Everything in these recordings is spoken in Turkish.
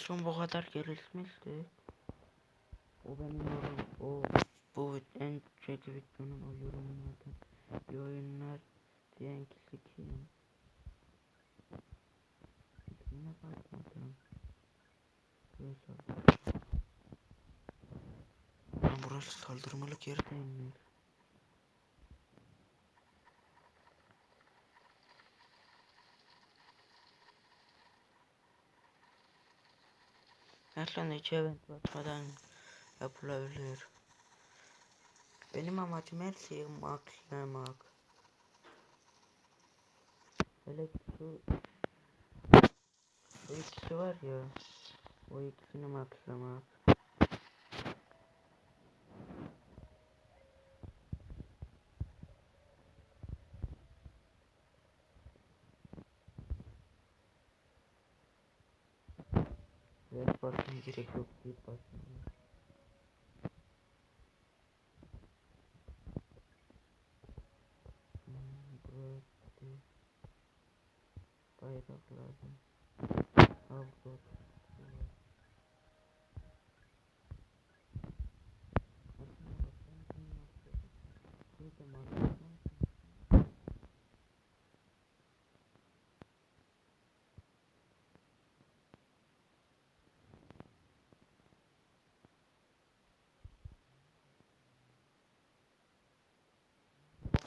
son bu kadar gelişmişti. O benim yorum, o bu en kötü videonun o yorumlardan bir oyunlar diyen kişi kim? İsmine bakmadım. Burası saldırmalık yer değilmiş. Aslında hiç event batmadan yapılabilir. Benim amacım her şeyi maxlamak. Hele şu bu ikisi var ya o ikisini maxlamak. подписчиков и партнеров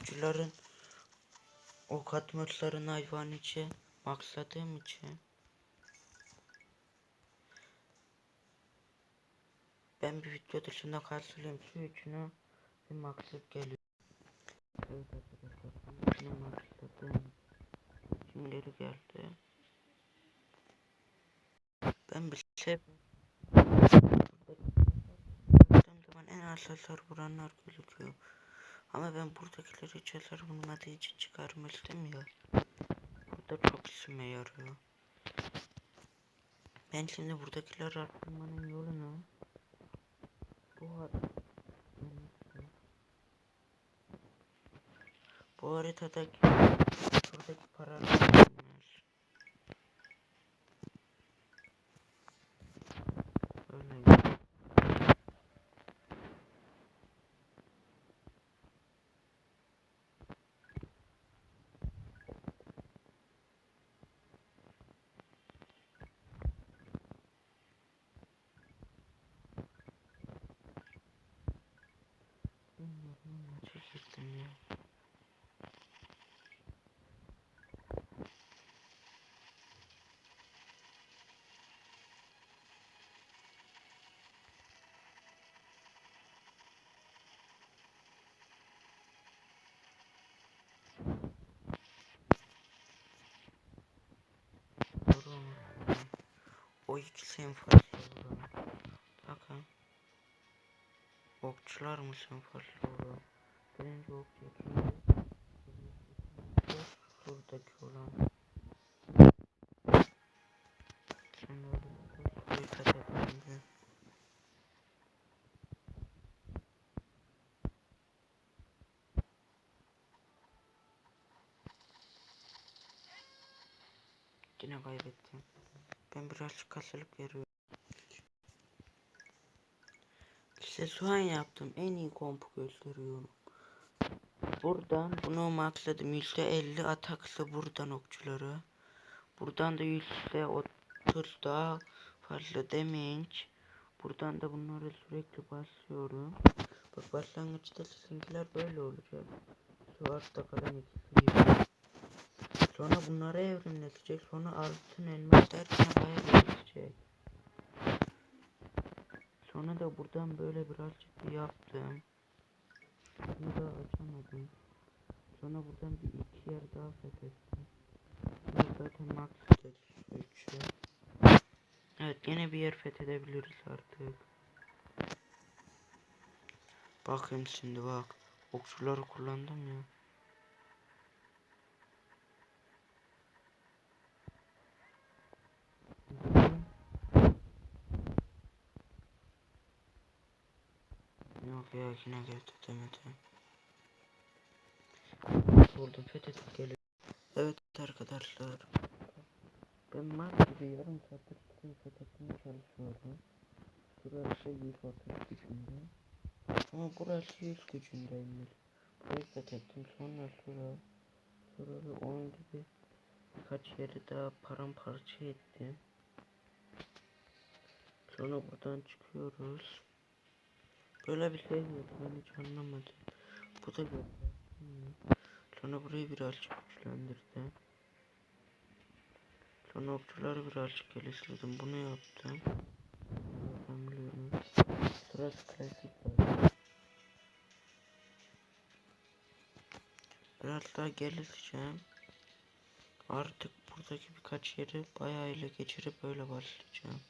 Okçuların ok atmaçlarını hayvan içi maksadığım için ben bir video dışında karşılayayım şu üçünü bir maksat geliyor. Evet geldi. Ben bir şey zaman en az hasar vuranlar gözüküyor. Ama ben buradakileri hiç hasar vurmadığı için çıkarmıştım ya. Burada çok işime yarıyor. Ben şimdi buradakileri arttırmanın yolunu bu har- bu haritadaki şuradaki paralar O2 senfasyon Bakın. Okçular mı senfasyon Birinci okçu ikinci Buradaki olan. Şimdi dikkat etmemiz Yine kaybettim. Ben birazcık kasılık veriyorum. İşte şu an yaptım. En iyi kompu gösteriyorum. Buradan bunu maxladım. %50 ataklı buradan okçuları. Buradan da %30 daha fazla damage. Buradan da bunları sürekli basıyorum. Bak başlangıçta sizinkiler böyle olacak. Altta kalan ikisi gibi. Sonra bunlara evrimleşecek. Sonra altın elmas derken bayağı gelişecek. Sonra da buradan böyle birazcık bir yaptım. Bunu da açamadım. Sonra buradan bir iki yer daha fethettim. Bunu zaten max üçü. Evet yine bir yer fethedebiliriz artık. Bakın şimdi bak. Okçuları kullandım ya. Yok ya yine geldi demedim. Vurdum fethedip geliyor. Evet arkadaşlar. Ben mal gibi yarım saattir burayı fethetmeye çalışıyorum. Burası 130 gücünde. Ama burası 100 gücündeymiş. Burayı fethettim. Sonra şura. Şurada onun gibi birkaç yeri daha paramparça ettim. Sonra buradan çıkıyoruz. Böyle bir şey yok. Ben hiç anlamadım. Bu da böyle. Hmm. Sonra burayı birazcık güçlendirdim. Sonra okçuları birazcık geliştirdim. Bunu yaptım. Ben biliyorum. Sırası klasik. Biraz daha gelişeceğim. Artık buradaki birkaç yeri bayağı ile geçirip böyle başlayacağım.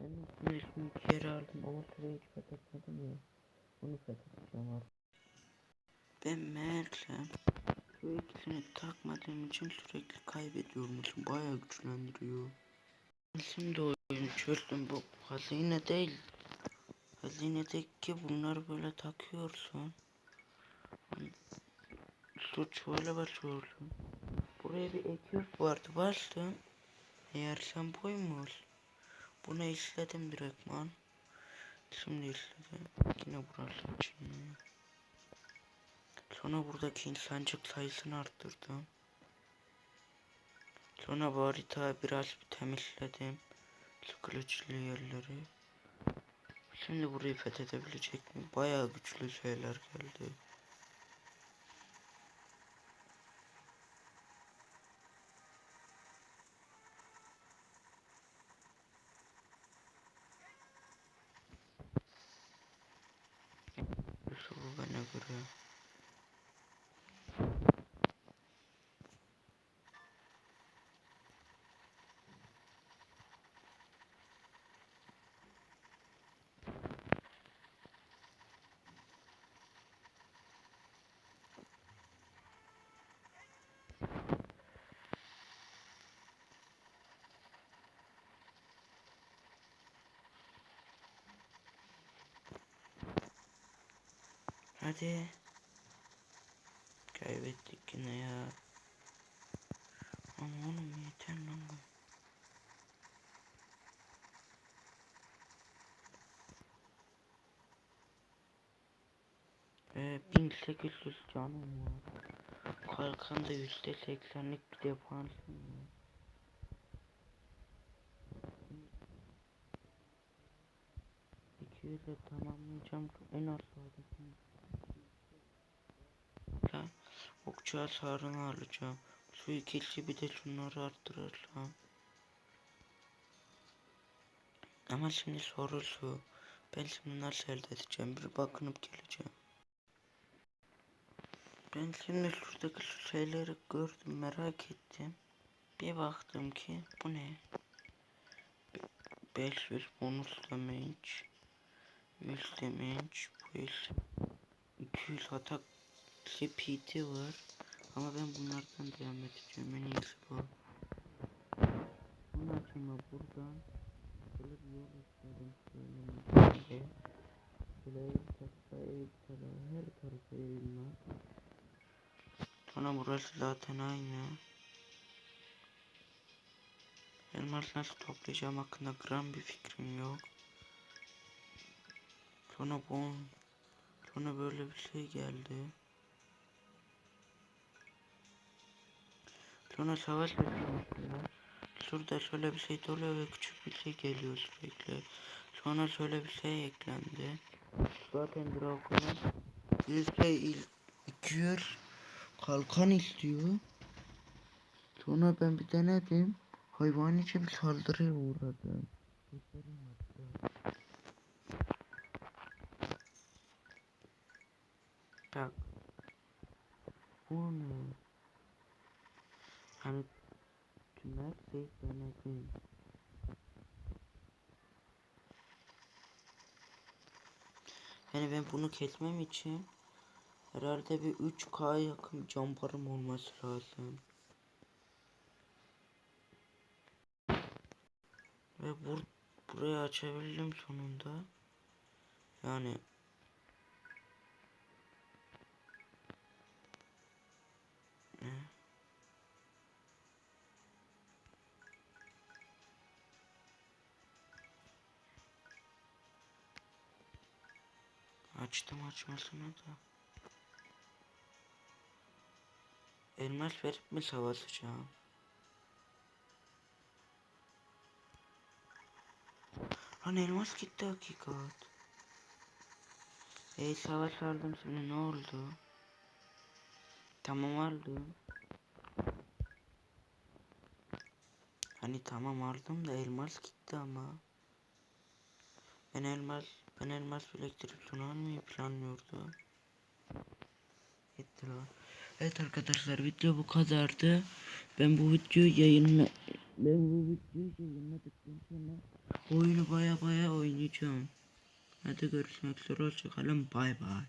Ben şimdi iki yeri aldım ama şurayı hiç fethetmedim ya. Bunu fethedeceğim artık. Ben meğersem şu ikisini takmadığım için sürekli kaybediyormuşum. Bayağı güçlendiriyor. Şimdi oyunu çözdüm bu hazine değil. Hazinedeki bunları böyle takıyorsun. Suç böyle başlıyorsun. Buraya bir ekip vardı bastım. Eğer sen buymuş. Bunu işledim direktman. Şimdi işledim. Yine burası açılmıyor. Sonra buradaki insancık sayısını arttırdım. Sonra bu haritayı biraz bir temizledim. Sıkılıcılı yerleri. Şimdi burayı fethedebilecek mi? Bayağı güçlü şeyler geldi. Yeah. Hadi. Kaybettik yine ya. Ama oğlum yeter lan bu. Ee, 1800 canım var. Kalkanda yüzde seksenlik bir defansım var. İki yüze tamamlayacağım en aşağıdakini. Ha, okçu hasarını alacağım. Su ikisi bir de şunları arttıracağım. Ama şimdi soru şu. Ben şimdi nasıl elde edeceğim? Bir bakınıp geleceğim. Ben şimdi şuradaki şu şeyleri gördüm merak ettim. Bir baktım ki bu ne? 500 bonus damage 100 damage bu ise 200 atak PT var ama ben bunlardan devam edeceğim en iyisi bu. Ondan sonra buradan böyle bir yol istedim şöyle Böyle ev tarafa ev tarafa her tarafa var. Sonra burası zaten aynı. Elmas nasıl toplayacağım hakkında gram bir fikrim yok. Sonra bu sonra böyle bir şey geldi. Sonra savaş başlamışlar. Şurada şöyle bir şey doluyor ve küçük bir şey geliyor sürekli. Sonra şöyle bir şey eklendi. Zaten Dragon'un yüzde il 200 kalkan istiyor. Sonra ben bir denedim. Hayvanice bir saldırıya uğradım. Göstereyim hatta. Bak. Bu ne? Hani tümer şey denedim. Yani ben bunu kesmem için herhalde bir 3K yakın cambarım olması lazım. Ve bur burayı açabildim sonunda. Yani Açtım açmasını da. Elmas verip mi savaşacağım? Lan elmas gitti hakikat. Ey savaş aldım şimdi ne oldu? Tamam aldım. Hani tamam aldım da elmas gitti ama. Ben elmas ben elmas almayı planlıyordum. Gitti lan. Evet arkadaşlar video bu kadardı. Ben bu videoyu yayınla ben bu videoyu yayınladıktan sonra oyunu baya baya oynayacağım. Hadi görüşmek üzere hoşçakalın bay bay.